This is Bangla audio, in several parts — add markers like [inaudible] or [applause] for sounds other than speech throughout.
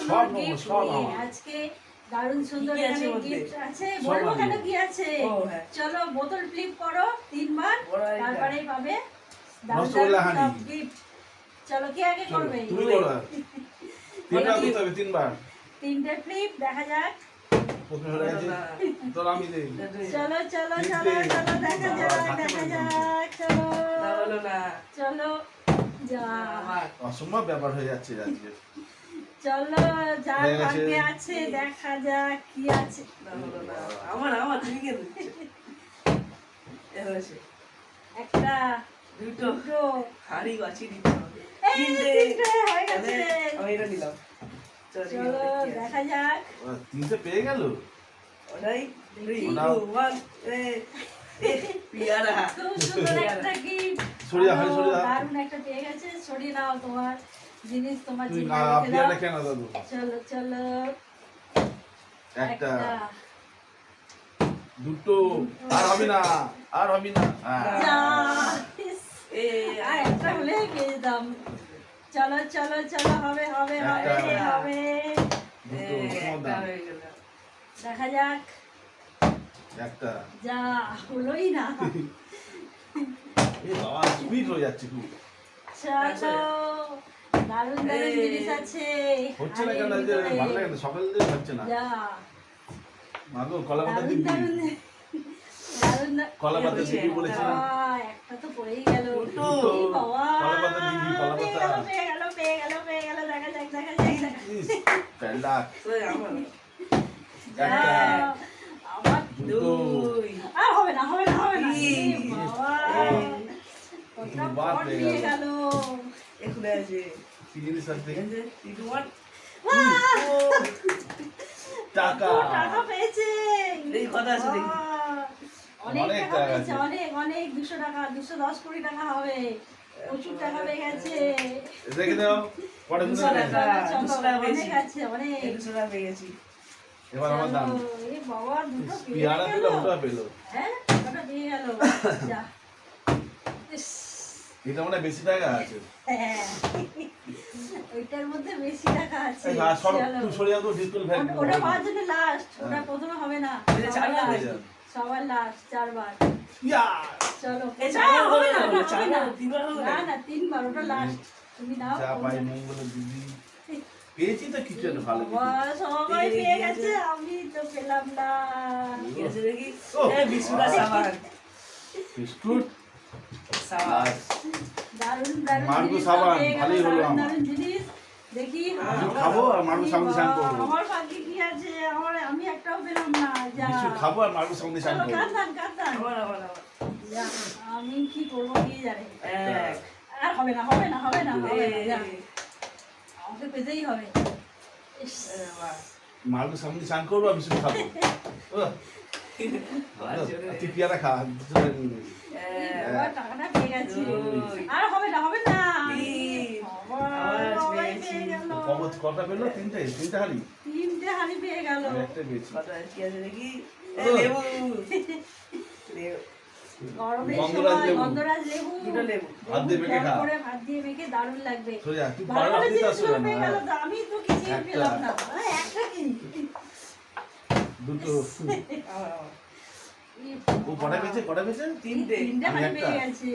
সুন্দর গিফট নিয়ে আজকে দারুণ সুন্দর আছে এখানে গিফট আছে বলব কেন কি আছে? হ্যাঁ। চলো বোতল ফ্লিপ করো তিনবার তারপরেই পাবে দারুণ। চলো কে আগে চলো, করবে? তুমি করো [laughs] তিনবার দিতে হবে তিনবার। তিনটে ফ্লিপ দেখা যাক। চলো চলো চলো চলো দেখা যাক দেখা যাক চলো। না। চলো যা। আমার। অসম্ভব ব্যাপার হয়ে যাচ্ছে আজকে। চলো গেছে। ভাগ্যে আছে দেখা যাক কি আছে। আমার আমার তুমি কে দিচ্ছে একটা দুটো। দুটো। হাড়ি বাছি দিতে হবে। হয়ে। আমি এটা নিলাম। চলো দেখি যাক। তিনটে পেয়ে গেল? ওটাই পিয়ারা। সরিয়ে দাও, সরিয়ে। দাও। দারুণ একটা পেয়ে গেছে। সরিয়ে নাও তোমার। জিনিস তোমার তুই জিনিস না আপনি আর কেন দাদু চলো চলো। একটা। দুটো। আর হবে না আর হবে না। হ্যাঁ। এ, একটা হলে পেয়ে যেতাম চলো চলো চলো হবে হবে হবে। হবে এ, দাম। দেখা যাক। একটা। যা হলোই না। [laughs] এই বাবা স্পিড হয়ে যাচ্ছে খুব। চলো। দারুণ দারুণ জিনিস আছে হচ্ছে না কেন হাড়ির যে ভিতরে। ভালো লাগে না সকাল দিয়ে হচ্ছে না মাগো কলা পাতা দিবি দারুণ দারুণ দা- কলা পাতা দিবি একটা। বলেছি না আহ, একটা তো পড়েই গেল। কলা পাতা দিবি, কলা পাতা। পেয়ে গেল, পেয়ে গেল, পেয়ে গেল, দেখা যাক, দেখা যাক, দেখা যাক। ইস, প্যান্ডা তো আমার একটা আহ, আমার দুটো দুই আর হবে না, হবে না, হবে না। বাবা, গেল। গেল। এখানে আছে জিনিস আছে টাকা। টাকা পেয়েছে। এই কত আছে দেখি। অনেক টাকা পেয়েছে, অনেক অনেক দুশো টাকা দুশো দশ কোটি টাকা হবে। প্রচুর টাকা পেয়ে গেছে। দেখে দাও দুশো টাকা। দুশো টাকা অনেক অনেক। দুশো টাকা পেয়ে গেছি। এবার আমার দাম। বাবা দুটো পেয়ে পেল ওটা পেল। হ্যাঁ ওটা পেয়ে গেল। [coughs] এটা মানে বেশি টাকা আছে। ওইটার মধ্যে বেশি টাকা আছে ওটা- পাওয়ার জন্য লাস্ট ওটা হ্যাঁ। প্রথমে হবে না। সবার হয়ে লাস্ট চারবার। চলো এই না, চারবার হবে হবে না, না, হবে না। না না। না তিনবার ওটা লাস্ট তুমি নাও। যা পাই মঙ্গল দিদি পেয়েছি তো কিছু একটা ভালো সবাই পেয়ে গেছে আমি তো পেলাম না। বিস্কুট দারুণ দারুণ মার্গো জিনিস সাবান, ভালোই হলো আমার। দারুণ জিনিস। দেখি খাব আর মার্গো সামনে স্নান করব। আমার ভাগ্যে কি আছে? আমার আমি একটাও পেলাম না যা। বিস্কুট খাব আর মার্গো সামনে স্নান করব। কাঁদান আমি কি করব কি জানে। আর হবে না হবে না হবে না হবে না আমাকে পেতেই হবে। মার্গো সামনে স্নান করব আর বিস্কুট খাব। [laughs] তুই পেয়ারা খা দুজনে নিয়ে নিবি। এক, এবার টাকাটা পেয়ে গেছি। দুই, আর হবে না হবে না। তিন, বাবা, আবার সবাই পেয়েছি। পেয়ে গেল। কত কটা পেল? তিনটে তিনটে হাড়ি তিনটে হাড়ি পেয়ে গেল। আমি একটা পেয়েছি। কি আছে লেবু। লেবু। খা। তুই তো, আমি তো কিছুই পেলাম না। একটা কি দুটো [laughs] ও কটা পেয়েছে কটা পেয়েছে তিনটে? তিনটে আমি একটা। গেছে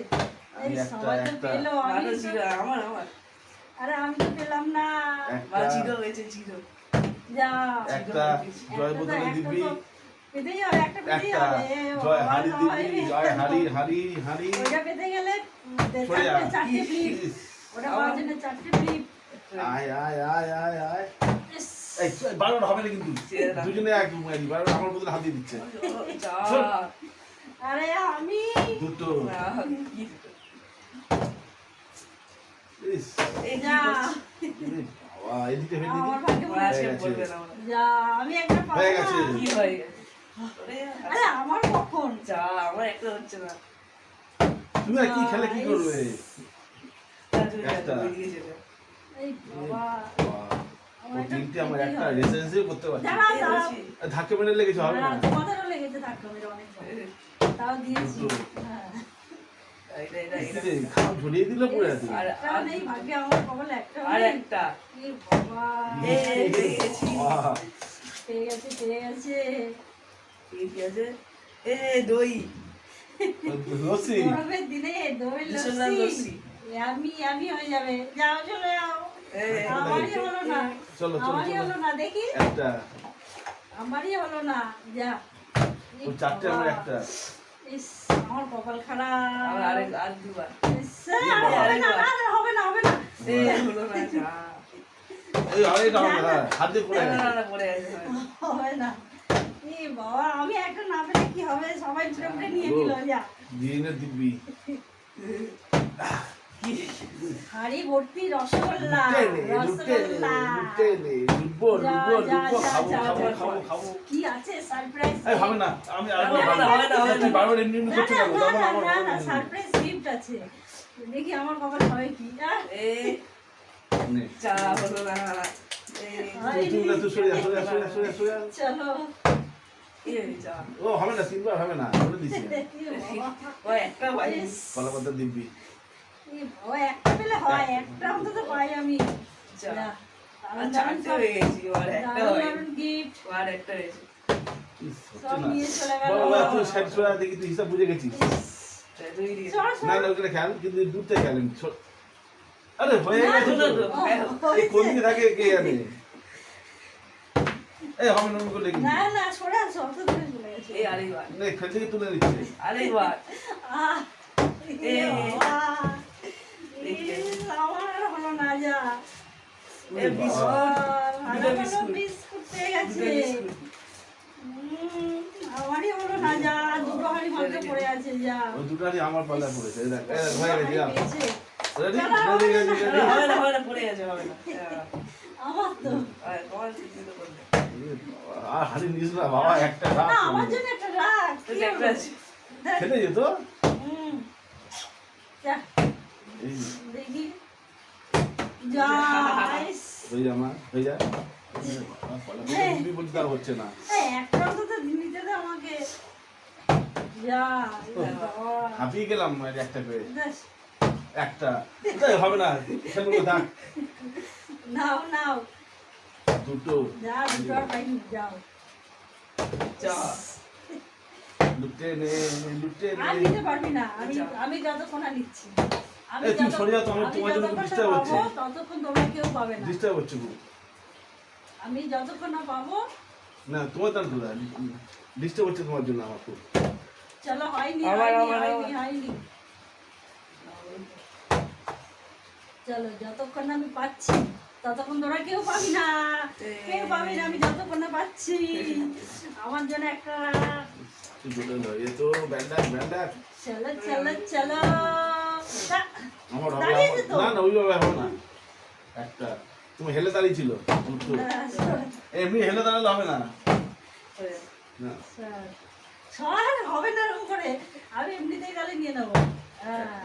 একটা, আমার আমার। আরে আমি তো পেলাম না। বা একটা হয়েছে চিরো যা। একটা জয় বোতলে দিবি। পেতেই হবে একটা পেতেই হবে জয় বাবা, দিবি জয় গেল। হাড়ি হাড়ি হাড়ি পেতে গেলে। চারটে ফ্লিপ। ওটা পাওয়ার জন্য চারটে ফ্লিপ। আয় আয় আয় আয় আয়। এই বারোটা হবে না কিন্তু। ছেড়ে দুজনে এক মারি বারোটা আমার হাত দিয়ে দিচ্ছে। আরে আমি দুটো। তুমি আর কি খেলে কি করবে? একটা। এই বাবা। ও আমার একটা। করতে পারছি। ধাক্কা মেরে লেগেছে হবে না? হ্যাঁ, লেগেছে ধাক্কা মেরে অনেক তাও দিয়েছি। হ্যাঁ। দই। দিনে দই লস্যি। আমি আমি হয়ে যাবে। যাও চলে যাও। চলো চলো আমারই চলো হলো না দেখি। একটা। আমারই হলো না যা। চারটে আমার একটা। ইস আমার কপাল খারাপ। আরেক আর দুবার। ইস, হবে না হবে না হবে না। এ হলো না এই আরেকটা না হাত পড়ে না না পড়ে আছে হবে না। এ বাবা আমি একটা না পেলে কি হবে? সবাই উঠে নিয়ে নিল যা। দিয়ে দিবি। হাড়ি ভর্তি রসগোল্লা রসগোল্লা। কি আছে সারপ্রাইজ এই হবে না আমি আর হবে না, হবে না, হবে না। বারবার এমনি এমনি না করছিস না না। সারপ্রাইজ গিফট আছে। দেখি আমার কপাল হবে কি এ চা হলো না। চলো। চা ও হবে না তিনবার হবে না বলে দিচ্ছি ও একটা ভাই ইস, কলা পাতা দিবি একটা পেলে হয় একটা অন্তত পাই আমি। হয়ে হয় না। দেখি তুই হিসাব বুঝে গেছিস। না ওখানে খেয়াল কিন্তু দূর থেকে খেয়ালেন আরে হয়ে গেছে তো। না, না, ও, এই কোন দিকে থাকে কে জানে? এই হবে না করলে কি না না সরে আসো অত দূরে চলে গেছে। এই আরেকবার। না খেল তুলে নিচ্ছে। আরেকবার। আহ, এ হবে না হ্যাঁ। আমার তো। আর হাড়ি নিস না বাবা একটা রাখ। আমার জন্য একটা রাখ খেতে যেত? হুম। দেখি। হয়ে যা মা হয়ে যা। তুমি বলতে হচ্ছে না। একটা অন্তত আমাকে। যা এ হাঁপিয়ে গেলাম একটা দেখ, একটা। এই হবে না থাক। নাও নাও। দুটো। লুটে নে লুটে নিতে পারবি না আমি যা। আমি যতক্ষণ নিচ্ছি। আমি এই, তুই সরে যাও তো, আমি তোমার জন্য না হচ্ছে। ততক্ষণ তোমরা কেউ পাবে না। ডিস্টার্ব হচ্ছে খুব আমি যতক্ষণ না পাবো না তোমার তার তো ডিস্টার্ব হচ্ছে তোমার জন্য আমার খুব। চলো হয়নি হয়নি হয়নি চলো যতক্ষণ আমি পাচ্ছি ততক্ষণ তোরা কেউ পাবি না। কেউ পাবি না আমি যতক্ষণ না পাচ্ছি। আমার জন্য একটা চলো চলো চলো। আমার হবে না না ওইভাবে হবে না। একটা। তুমি হেলে দাঁড়িয়ে ছিল। এমনি হেলে দাঁড়ালে হবে না। না। সর হবে না এরকম করে। আমি এমনিতেই তাহলে নিয়ে নেব। হ্যাঁ।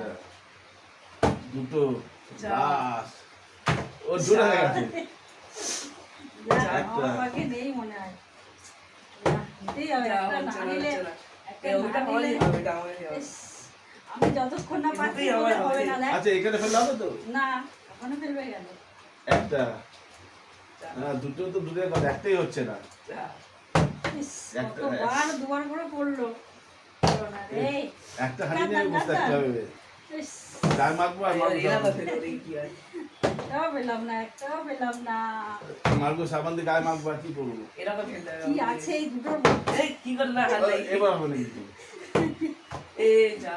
দুটো। বাস ও জোরে হয়ে গেছে। একটা। নেই মনে হয়। নিতেই হবে, একটা না নিলে- একটা না নিলে- আমি যতক্ষণ না পাচ্ছি হবে। না আচ্ছা এখানে ফেললে হবে তো? না ওখানে ফেলবে গেল একটা। হ্যাঁ দুটো তো দূরে কথা একটাই হচ্ছে না। চা। ইস, একটা- কতবার দুবার করে পড়ল। না রে। একটা হাঁড়ি নিয়ে বসে থাকতে হবে। ইস, মাখবো আর মাখবো এরা তো সাবান কি হয়? পেলাম না একটাও পেলাম না। দিয়ে। মাখবো সাবান দিয়ে গায়ে মাখবো আর কি করব এরা তো ফেলতে হবে। কি আছে এই দুটোর কি করলে না এবার হবে না কিন্তু এ, যা।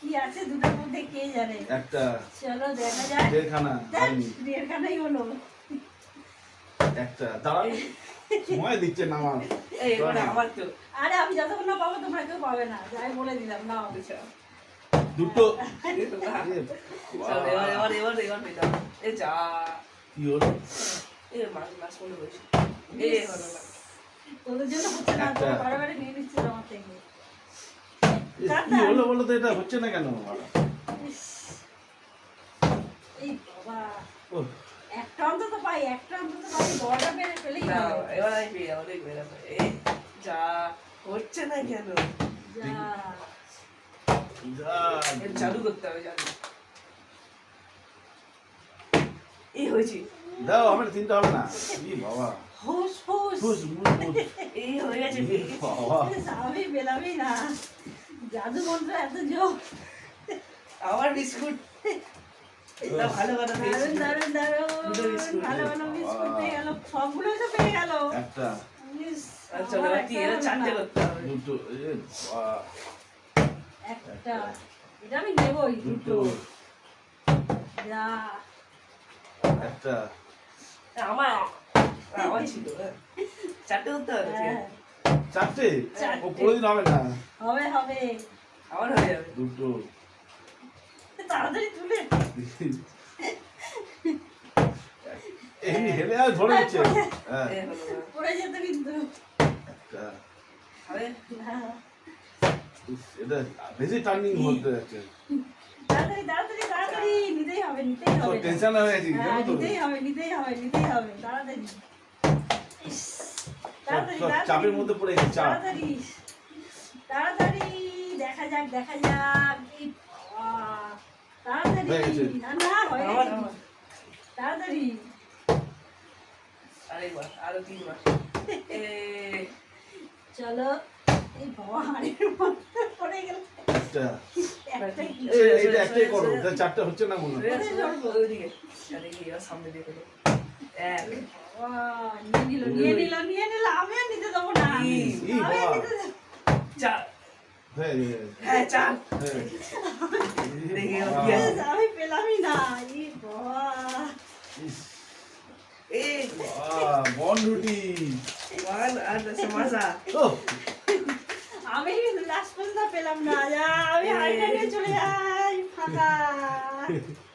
কি আছে দুটোর মধ্যে কে জানে একটা চলো দেখা যাক দেড়খানা দেখ, হলো একটা দাঁড়া সময় দিচ্ছে না আমার এই, আমার তো। আরে আমি যতক্ষণ না পাবো তোমরা কেউ পাবে না যাই বলে দিলাম। দুটো না। এ, চল, এবার, এবার, এবার, এবার পেলাম। এ, যা। কি হলো এ, মাছ, মাছ মনে হয়েছে। এ, হলো না। তোদের জন্য হচ্ছে না বারে বারে নিয়ে নিচ্ছিস আমার থেকে কি হলো বলো তো এটা হচ্ছে না কেন? এই বাবা। একটা অন্তত পাই একটা অন্তত পাই বড়টা পেরে ফেলেই এবার আমি পেয়ে যাব, দেখবে, দেখবে। যা। হচ্ছে না কেন? যা। চালু করতে হবে এই হয়েছে। দাও আমার তিনটা হবে না। ই বাবা। হুস হুস। মুস এই হয়ে গেছে। বাবা। আমি পেলামই না। জাদু মন্ত্র এত জোর। আবার বিস্কুট। এটা ভালো কথা দারুণ দারুণ দারুণ ভালো ভালো বিস্কুট পেয়ে গেল। সবগুলো তো পেয়ে গেল। একটা। আচ্ছা আমার এবার একটা কি এরা চারটে করতে হবে। দুটো একটা। এটা আমি নেবই দুটো। যা। একটা। আমার আমার ছিল হ্যাঁ। চারটে করতে হবে। চারটে। ও কোনোদিন হবে না। হবে হবে। আমার হয়ে যাবে। দুটো। তাড়াতাড়ি তুলে। এমনি হেলে আর ধরে নিচ্ছে। হ্যাঁ। এই হলো না। পড়ে যেত কিন্তু। একটা। হবে। এটা বেশি টার্নিং হতে যাচ্ছে। তাড়াতাড়ি তাড়াতাড়ি তাড়াতাড়ি। নিতেই হবে নিতেই হবে। টেনশন হয়ে গেছি নিতেই হবে নিতেই হবে নিতেই হবে। তাড়াতাড়ি। চাপের মধ্যে পড়ে গেছে চাপ তাড়াতাড়ি তাড়াতাড়ি দেখা যাক দেখা যাক এই তাড়াতাড়ি। না না আমার গেছে। আমার তাড়াতাড়ি। আরেকবার আরও তিনবার। [laughs] চলো এই বাবা হাড়ের মধ্যে পড়ে গেল। একটা। একটা কি? এই এটা একটাই করো এটা হচ্ছে না মনে হয়। সামনে দিয়ে এক নিয়ে নিল নিয়ে নিল নিয়ে নিল আমি আর নিতে দেবো না ই, ই আমি আর নিতে দেবো। হ্যাঁ হ্যাঁ, চার হ্যাঁ। আমি পেলামই না ই বন রুটি। ওয়ান আর সমোসা। আমি লাস্ট পর্যন্ত পেলাম না আমি হাড়িটা চলে যাই ফাঁকা। [laughs]